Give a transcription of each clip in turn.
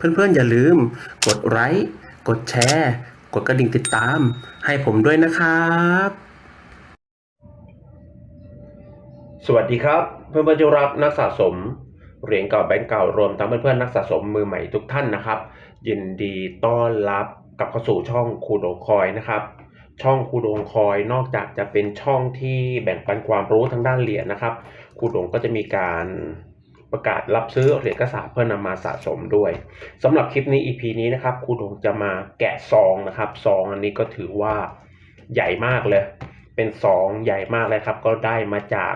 เพื่อนๆอย่าลืม กดไลค์กดแชร์ กดกระดิ่งติดตาม ให้ผมด้วยนะครับ สวัสดีครับ เพื่อนๆที่รักนักสะสมเหรียญเก่าแบงก์เก่ารวมทั้งเพื่อนๆนักสะสมมือใหม่ทุกท่านนะครับ ยินดีต้อนรับกลับเข้าสู่ช่องคูโดคอยนะครับช่องคูโดงคอยนอกจากจะเป็นช่องที่แบ่งปันความรู้ทางด้านเหรียญนะครับคูโดงก็จะมีการ ประกาศรับซื้อเหรียญกระสาเพื่อนำมาสะสมด้วยสำหรับคลิปนี้ EP นี้นะครับคูดงจะมาแกะซองนะครับซองอันนี้ก็ถือว่าใหญ่มากเลย เป็นซองใหญ่มากเลยครับ ก็ได้มาจาก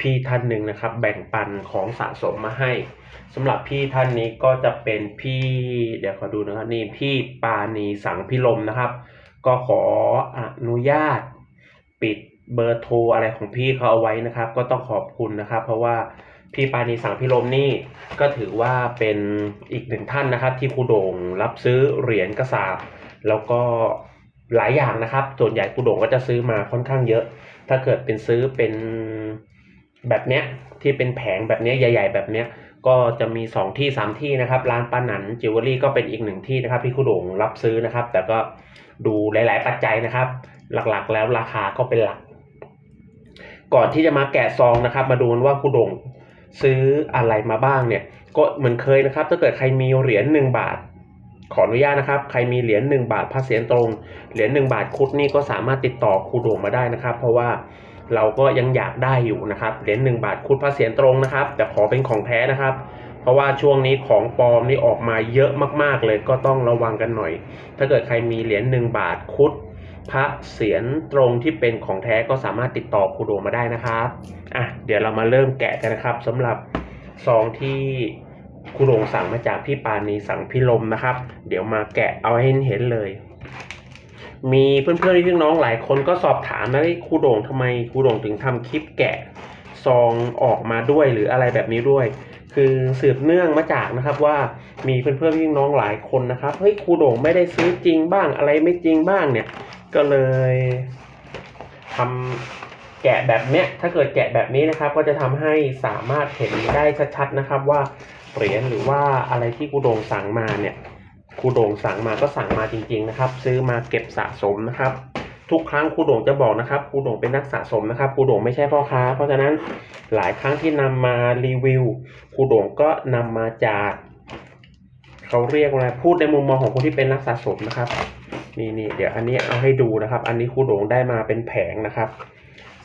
พี่ท่านหนึ่งนะครับ แบ่งปันของสะสมมาให้สำหรับพี่ท่านนี้ก็จะเป็นพี่เดี๋ยวขอดูนะครับนี่พี่ปาณีสังพิลมนะครับ ก็ขออนุญาตปิดเบอร์โทรอะไรของพี่เขาเอาไว้นะครับ ก็ต้องขอบคุณนะครับ เพราะว่า พี่ปานีสังพิลมนี่ก็ถือว่าเป็นอีกหนึ่งท่านนะครับ ที่ครูโด่งรับซื้อเหรียญกระสาบแล้วก็หลายอย่างนะครับ ส่วนใหญ่ครูโด่งก็จะซื้อมาค่อนข้างเยอะ ถ้าเกิดเป็นซื้อเป็นแบบเนี้ยที่เป็นแผงแบบเนี้ยใหญ่ ๆ แบบเนี้ยก็จะมี 2 ที่ 3 ที่นะครับ ร้านปานันจิวเวลรี่ก็เป็นอีกหนึ่งที่นะครับที่ครูโด่งรับซื้อนะครับ แต่ก็ดูหลาย ๆ ปัจจัยนะครับ หลักๆ แล้วราคาก็เป็นหลัก ก่อนที่จะมาแกะซองนะครับ มาดูว่าครูโด่ง ซื้ออะไรมาบ้างเนี่ยก็เหมือนเคยนะครับ ถ้าเกิดใครมีเหรียญ1บาท ขออนุญาตนะครับ ใครมีเหรียญ1บาทพระเสียรตรง เหรียญ1บาทคุดนี่ก็สามารถติดต่อครูโด่งมาได้นะครับ เพราะว่าเราก็ยังอยากได้อยู่นะครับเหรียญ1บาทคุดพระเสียรตรงนะครับแต่ขอเป็นของแท้นะครับเพราะว่าช่วงนี้ของปลอมนี่ออกมาเยอะมากๆเลยก็ต้องระวังกันหน่อย ถ้าเกิดใครมีเหรียญ1บาทคุด พระเสียรตรงที่เป็นของแท้ก็สามารถติดต่อครูโดมาได้นะครับอะเดี๋ยวเรามาเริ่มแกะกันนะครับสำหรับซองที่ครูโดงสั่งมาจากพี่ปานีสั่งพี่ลมนะครับ เดี๋ยวมาแกะเอาให้เห็นเลย มีเพื่อนๆพี่น้องหลายคนก็สอบถามนะครูโด่งทำไมครูโด่งถึงทำคลิปแกะซองออกมาด้วยหรืออะไรแบบนี้ด้วย คือสืบเนื่องมาจากนะครับว่ามีเพื่อนๆพี่น้องหลายคนนะครับเฮ้ยครูโด่งไม่ได้ซื้อจริงบ้างอะไรไม่จริงบ้างเนี่ย ก็เลยทำแกะแบบเนี้ย ถ้าเกิดแกะแบบนี้นะครับ ก็จะทำให้สามารถเห็นได้ชัดๆนะครับว่าเหรียญหรือว่าอะไรที่ครูโด่งสั่งมาเนี่ยครูโด่งสั่งมาก็สั่งมาจริง ๆ นะครับ ซื้อมาเก็บสะสมนะครับ ทุกครั้งครูโด่งจะบอกนะครับครูโด่งเป็นนักสะสมนะครับครูโด่งไม่ใช่พ่อค้า เพราะฉะนั้นหลายครั้งที่นำมารีวิวครูโด่งก็นำมาจากเขาเรียกว่าอะไรพูดในมุมมองของคนที่เป็นนักสะสมนะครับ นี่นี่เดี๋ยวอันนี้เอาให้ดูนะครับ อันนี้ครูโด่งได้มาเป็นแผงนะครับ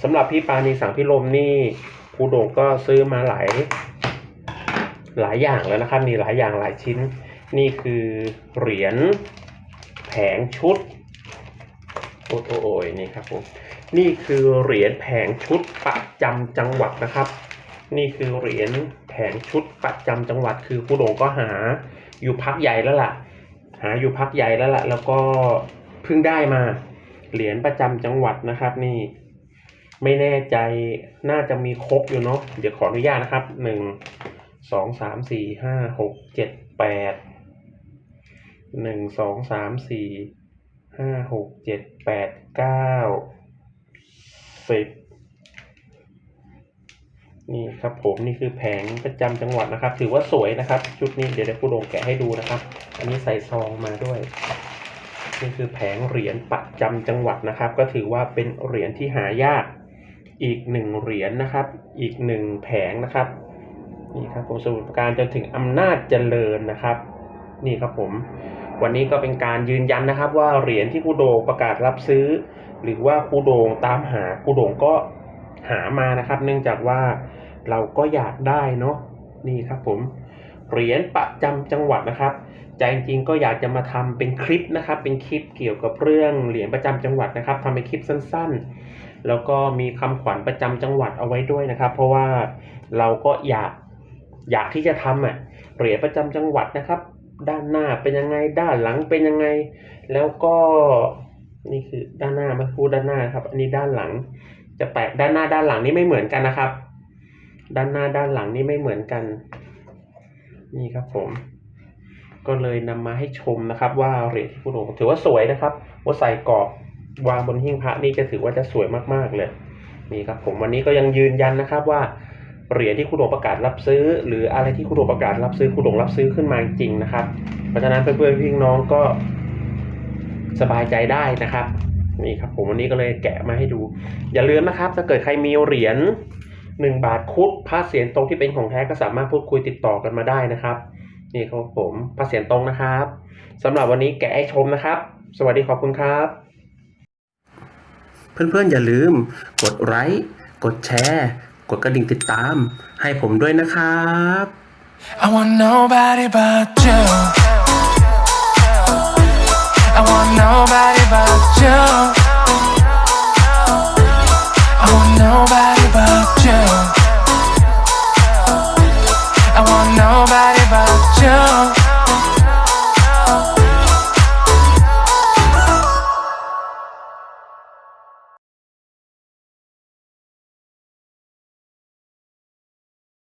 สำหรับพี่ปานีสังพิลมนี่ครูโด่งก็ซื้อมาหลายหลายอย่างแล้วนะครับ มีหลายอย่างหลายชิ้น นี่คือเหรียญแผงชุดโอ้โอ้โอ้ยนี่ครับผมนี่คือเหรียญแผงชุดประจำจังหวัดนะครับ นี่คือเหรียญแผงชุดประจำจังหวัด คือครูโด่งก็หาอยู่พักใหญ่แล้วล่ะ หาอยู่พักใหญ่แล้วล่ะ แล้วก็เพิ่งได้มา เหรียญประจำจังหวัดนะครับ นี่ไม่แน่ใจน่าจะมีครบอยู่เนาะเดี๋ยวขออนุญาตนะครับหนึ่งสองสามสี่ห้าหกเจ็ดแปดหนึ่งสองสามสี่ห้าหกเจ็ดแปดเก้าสิบ นี่ครับผมนี่คือแผงประจำจังหวัดนะครับ ถือว่าสวยนะครับ ชุดนี้เดี๋ยวเดี๋ยวคุณโดงแกะให้ดูนะครับ อันนี้ใส่ซองมาด้วยนี่คือแผงเหรียญประจำจังหวัดนะครับ ก็ถือว่าเป็นเหรียญที่หายากอีกหนึ่งเหรียญนะครับ อีกหนึ่งแผงนะครับนี่ครับผมสมุทรปราการจนถึงอำนาจเจริญนะครับ นี่ครับผม วันนี้ก็เป็นการยืนยันนะครับ ว่าเหรียญที่คูโดงประกาศรับซื้อ หรือว่าคูโดงตามหาคูโดงก็ หามานะครับ เนื่องจากว่าเราก็อยากได้เนาะนี่ครับผมเหรียญประจำจังหวัดนะครับใจจริงก็อยากจะมาทำเป็นคลิปนะครับ เป็นคลิปเกี่ยวกับเรื่องเหรียญประจำจังหวัดนะครับทำเป็นคลิปสั้น ๆ แล้วก็มีคำขวัญประจำจังหวัดเอาไว้ด้วยนะครับ เพราะว่าเราก็อยากอยากที่จะทำอะเหรียญประจำจังหวัดนะครับ ด้านหน้าเป็นยังไงด้านหลังเป็นยังไง แล้วก็นี่คือด้านหน้ามาพูดด้านหน้าครับ อันนี้ด้านหลัง จะแปะด้านหน้าด้านหลังนี่ไม่เหมือนกันนะครับ ด้านหน้าด้านหลังนี่ไม่เหมือนกัน นี่ครับผม ก็เลยนำมาให้ชมนะครับ ว่าเหรียญที่คุณโดงถือว่าสวยนะครับ ว่าใส่กรอบวางบนหิ้งพระนี่จะถือว่าจะสวยมากๆเลย นี่ครับผมวันนี้ก็ยังยืนยันนะครับว่าเหรียญที่ครูโดงประกาศรับซื้อ หรืออะไรที่ครูโดงประกาศรับซื้อครูโดงรับซื้อขึ้นมาจริงนะครับ เพราะฉะนั้นเพื่อนๆพี่น้องก็สบายใจได้นะครับ นี่ครับผมวันนี้ก็เลยแกะมาให้ดู อย่าลืมนะครับ ถ้าเกิดใครมีเหรียญหนึ่งบาทคุดพระเสียรตรงที่เป็นของแท้ก็สามารถพูดคุยติดต่อกันมาได้นะครับ นี่ครับผมพระเสียรตรงนะครับสำหรับวันนี้แกะให้ชมนะครับ สวัสดีขอบคุณครับ เพื่อนๆอย่าลืม กดไลค์กดแชร์ กดกระดิ่งติดตาม ให้ผมด้วยนะครับ I want nobody but you.